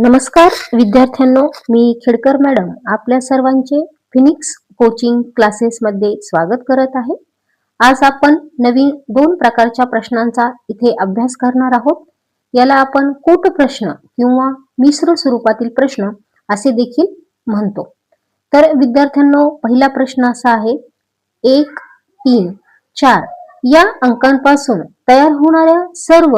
नमस्कार विद्यार्थ्यांनो. मी खेडकर मॅडम. आपल्या सर्वांचे फिनिक्स कोचिंग क्लासेसमध्ये स्वागत करत आहे. आज आपण नवीन दोन प्रकारच्या प्रश्नांचा इथे अभ्यास करणार आहोत. याला आपण कोट प्रश्न किंवा मिश्र स्वरूपातील प्रश्न असे देखील म्हणतो. तर विद्यार्थ्यांनो पहिला प्रश्न असा आहे. एक तीन चार या अंकांपासून तयार होणाऱ्या सर्व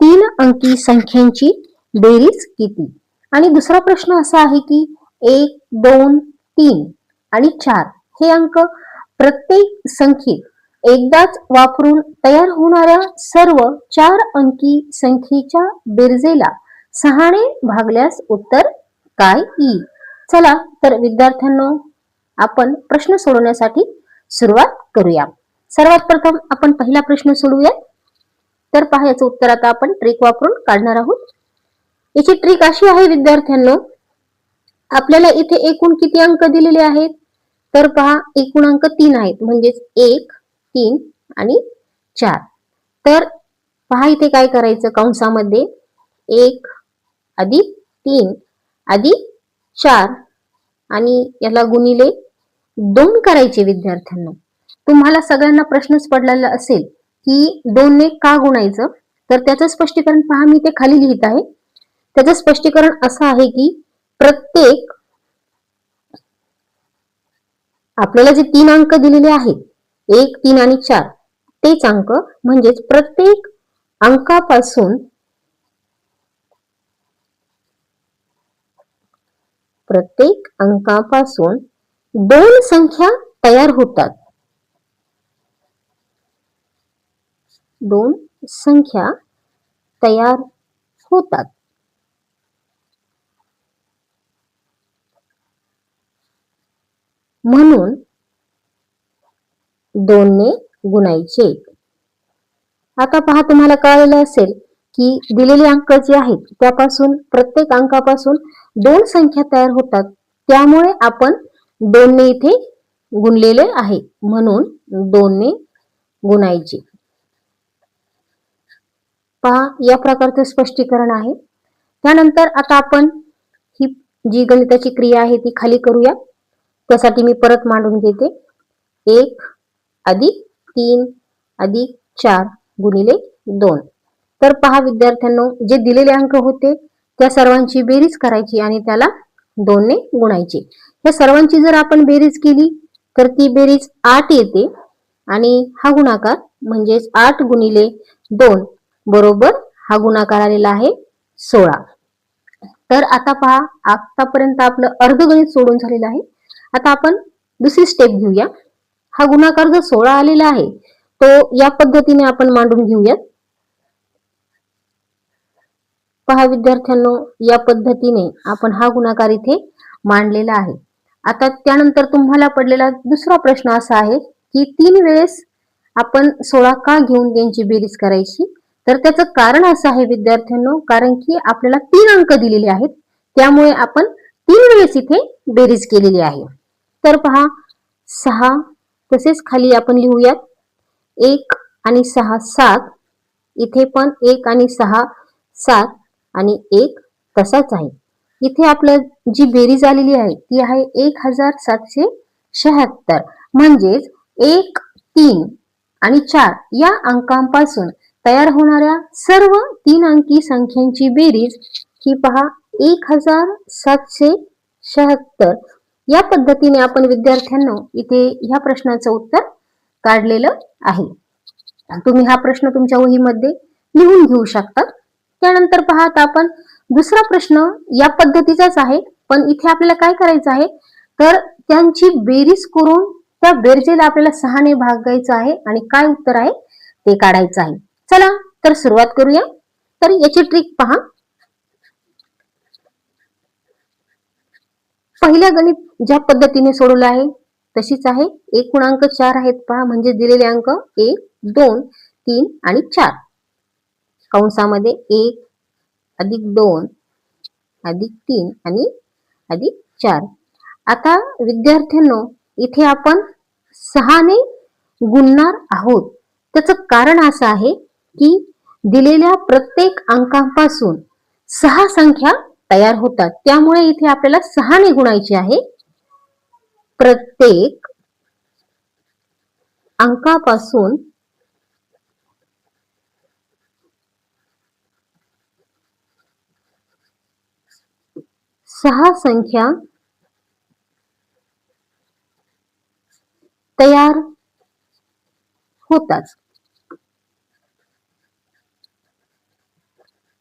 तीन अंकी संख्यांची बेरीज किती? आणि दुसरा प्रश्न असा आहे की एक दोन तीन आणि चार हे अंक प्रत्येक संख्येत एकदाच वापरून तयार होणाऱ्या सर्व चार अंकी संख्येच्या बेरजेला सहाने भागल्यास उत्तर काय येईल? चला तर विद्यार्थ्यांनो आपण प्रश्न सोडवण्यासाठी सुरुवात करूया. सर्वात प्रथम आपण पहिला प्रश्न सोडूया तर पहा याचं उत्तर आता आपण ट्रिक वापरून काढणार आहोत. याची ट्रिक अशी आहे विद्यार्थ्यांनो. आपल्याला इथे एकूण किती अंक दिलेले आहेत? तर पहा एकूण अंक तीन आहेत. म्हणजेच एक तीन आणि चार. तर पहा इथे काय करायचं कंसामध्ये. एक अधिक तीन अधिक चार. आणि याला गुणिले दोन करायचे विद्यार्थ्यांना. तुम्हाला सगळ्यांना प्रश्नच पडलेला असेल की दोनने का गुणायचं? तर त्याचं स्पष्टीकरण पहा मी ते खाली लिहित आहे. त्याचं स्पष्टीकरण असं आहे की प्रत्येक आपल्याला जे तीन अंक दिलेले आहेत एक तीन आणि चार तेच अंक म्हणजेच प्रत्येक अंकापासून प्रत्येक अंकापासून दोन संख्या तयार होतात. दोन संख्या तयार होतात. म्हणून दोनने गुणायचे. आता पहा तुम्हाला कळलेलं असेल की दिलेले अंक जे आहेत त्यापासून प्रत्येक अंकापासून दोन संख्या तयार होतात. त्यामुळे आपण दोनने इथे गुणलेले आहे. म्हणून दोनने गुणायचे. पहा या प्रकारचं स्पष्टीकरण आहे. त्यानंतर आता आपण ही जी गणिताची क्रिया आहे ती खाली करूया. त्यासाठी मी परत मांडून घेते. एक अधिक तीन अधिक चार गुणिले दोन. तर पहा विद्यार्थ्यांनो जे दिलेले अंक होते त्या सर्वांची बेरीज करायची आणि त्याला दोनने गुणायचे. या सर्वांची जर आपण बेरीज केली तर ती बेरीज आठ येते आणि हा गुणाकार म्हणजेच आठ गुणिले दोन बरोबर हा गुणाकार आलेला आहे सोळा. तर आता पहा आतापर्यंत आपलं अर्धगणित सोडून झालेलं आहे. आता आपण दुसरी स्टेप घेऊया. हा गुणाकार जो सोळा आलेला आहे तो या पद्धतीने आपण मांडून घेऊयात. पहा विद्यार्थ्यांनो या पद्धतीने आपण हा गुणाकार इथे मांडलेला आहे. आता त्यानंतर तुम्हाला पडलेला दुसरा प्रश्न असा आहे की तीन वेळेस आपण सोळा का घेऊन त्यांची बेरीज करायची? तर त्याचं कारण असं आहे विद्यार्थ्यांनो कारण की आपल्याला तीन अंक दिलेले आहेत. त्यामुळे आपण तीन वेळेस इथे बेरीज केलेली आहे. तर पहा सहा तसेच खाली आपण लिहूयात. एक आणि सहा सात. इथे पण एक आणि सहा सात आणि एक तसाच आहे. इथे आपलं जी बेरीज आलेली आहे ती आहे एक हजार सातशे शहात्तर. म्हणजेच एक तीन आणि चार या अंकांपासून तयार होणाऱ्या सर्व तीन अंकी संख्यांची बेरीज ही पहा एक हजार सातशे शहात्तर. या पद्धतीने आपण विद्यार्थ्यांना इथे ह्या प्रश्नाचं उत्तर काढलेलं आहे. तुम्ही हा प्रश्न तुमच्या वहीमध्ये लिहून घेऊ शकता. त्यानंतर पाहत आपण दुसरा प्रश्न या पद्धतीचाच आहे पण इथे आपल्याला काय करायचं आहे? तर त्यांची बेरीज करून त्या बेरजेला आपल्याला सहाने भागायचं आहे आणि काय उत्तर आहे? ते काढायचं आहे. चला तर सुरुवात करूया. तर याची ट्रिक पहा. पहिल्या गणित ज्या पद्धतीने सोडवलं आहे तशीच आहे. एकूण अंक चार आहेत पहा म्हणजे दिलेले अंक एक दोन तीन आणि चार. कंसामध्ये एक अधिक दोन अधिक तीन आणि अधिक चार. आता विद्यार्थ्यांनो इथे आपण सहाने गुणणार आहोत. त्याचं कारण असं आहे की दिलेल्या प्रत्येक अंकापासून सहा संख्या तयार होतात. त्यामुळे इथे आपल्याला सहाने गुणायचे आहे. प्रत्येक अंकापासून सहा संख्या तयार होतात.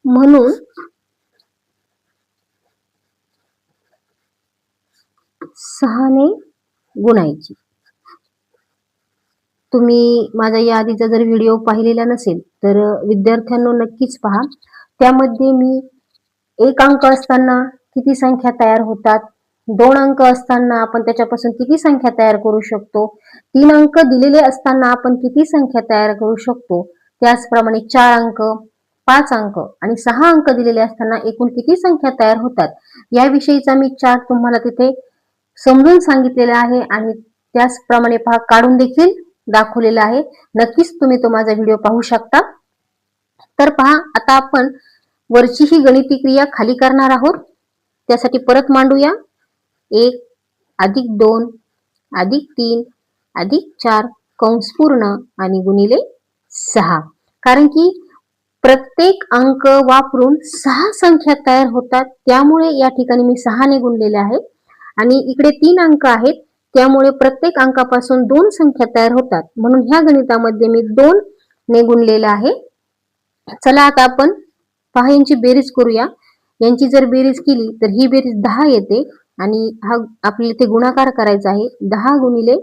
म्हणून सहाने गुणायची. तुम्ही माझा या आधीचा जर व्हिडिओ पाहिलेला नसेल तर विद्यार्थ्यांनो नक्कीच पहा. त्यामध्ये मी एक अंक असताना किती संख्या तयार होतात दोन अंक असताना आपण त्याच्यापासून किती संख्या तयार करू शकतो तीन अंक दिलेले असताना आपण किती संख्या तयार करू शकतो त्याचप्रमाणे चार अंक पाच अंक आणि सहा अंक दिलेले असताना एकूण किती संख्या तयार होतात याविषयीचा मी चार्ट तुम्हाला तिथे समजून सांगितलेलं आहे आणि त्याचप्रमाणे पहा काढून देखील दाखवलेला आहे. नक्कीच तुम्ही तो माझा व्हिडिओ पाहू शकता. तर पहा आता आपण वरची ही गणिती क्रिया खाली करणार आहोत. त्यासाठी परत मांडूया. एक अधिक दोन अधिक तीन अधिक चार कंस पूर्ण आणि गुणिले सहा. कारण की प्रत्येक अंक वापरून सहा संख्या तयार होतात. त्यामुळे या ठिकाणी मी सहाने गुणलेले आहे. आणि इकडे तीन अंक आहेत त्यामुळे प्रत्येक अंकापासून दोन संख्या तयार होतात. म्हणून ह्या गणितामध्ये मी दोन ने गुणलेलं आहे. चला आता आपण पहा यांची बेरीज करूया. यांची जर बेरीज केली तर ही बेरीज दहा येते आणि हा आपल्याला इथे गुणाकार करायचा आहे. दहा गुणिले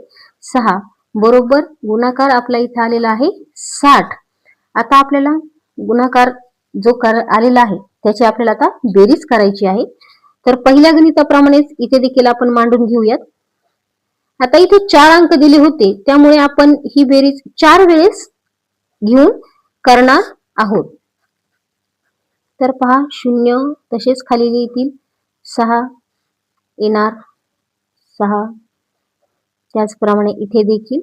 सहा बरोबर गुणाकार आपला इथे आलेला आहे साठ. आता आपल्याला गुणाकार जो कर आलेला आहे त्याची आपल्याला आता बेरीज करायची आहे. तर पहिल्या गणिताप्रमाणेच इथे देखील आपण मांडून घेऊयात. आता इथे चार अंक दिले होते त्यामुळे आपण ही बेरीज चार वेळेस घेऊन करणार आहोत. तर पहा शून्य तसेच खाली येतील. सहा येणार सहा त्याचप्रमाणे इथे देखील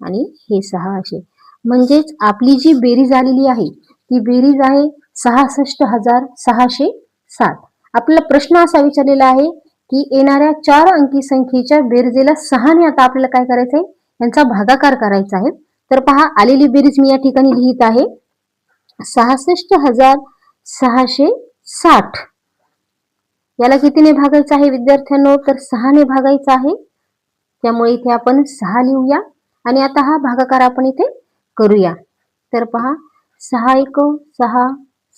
आणि हे सहा असे. म्हणजेच आपली जी बेरीज आलेली आहे ती बेरीज आहे सहासष्ट हजार सहाशे साठ आपल्याला प्रश्न असा विचारलेला आहे की येणाऱ्या चार अंकी संख्येच्या बेरजेला सहाने आता आपल्याला काय करायचंय? यांचा भागाकार करायचा आहे. तर पहा आलेली बेरीज मी या ठिकाणी लिहित आहे. सहासष्ट हजार सहाशे साठ. याला कितीने भागायचं आहे विद्यार्थ्यांनो? तर सहाने भागायचं आहे. त्यामुळे इथे आपण सहा लिहूया. आणि आता हा भागाकार आपण इथे करूया. तर पहा सहा एक सहा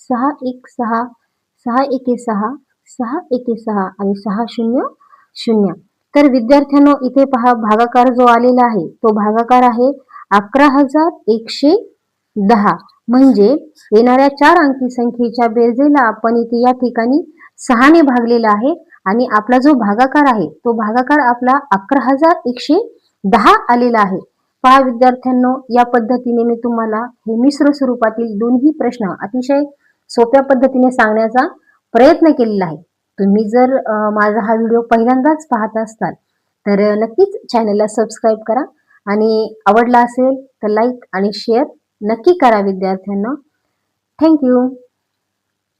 सहा एक सहा सहा एके सहा सहा एके सहा आणि सहा शून्य शून्य. तर विद्यार्थ्यांनो इथे पहा भागाकार जो आलेला आहे तो भागाकार आहे अकरा हजार एकशे दहा. म्हणजे येणाऱ्या चार अंकी संख्येच्या बेरजेला आपण इथे या ठिकाणी सहाने भागलेला आहे आणि आपला जो भागाकार आहे तो भागाकार आपला अकरा हजार एकशे दहा आलेला आहे. पहा विद्यार्थ्यांनो या पद्धतीने मी तुम्हाला हे मिश्र स्वरूपातील दोन्ही प्रश्न अतिशय सोप्या पद्धतीने सांगण्याचा प्रयत्न केलेला आहे. तुम्ही जर माझा हा व्हिडिओ पहिल्यांदाच पाहत असताल तर नक्कीच चॅनलला सबस्क्राईब करा. आणि आवडला असेल तर लाईक आणि शेअर नक्की करा विद्यार्थ्यांना. थँक्यू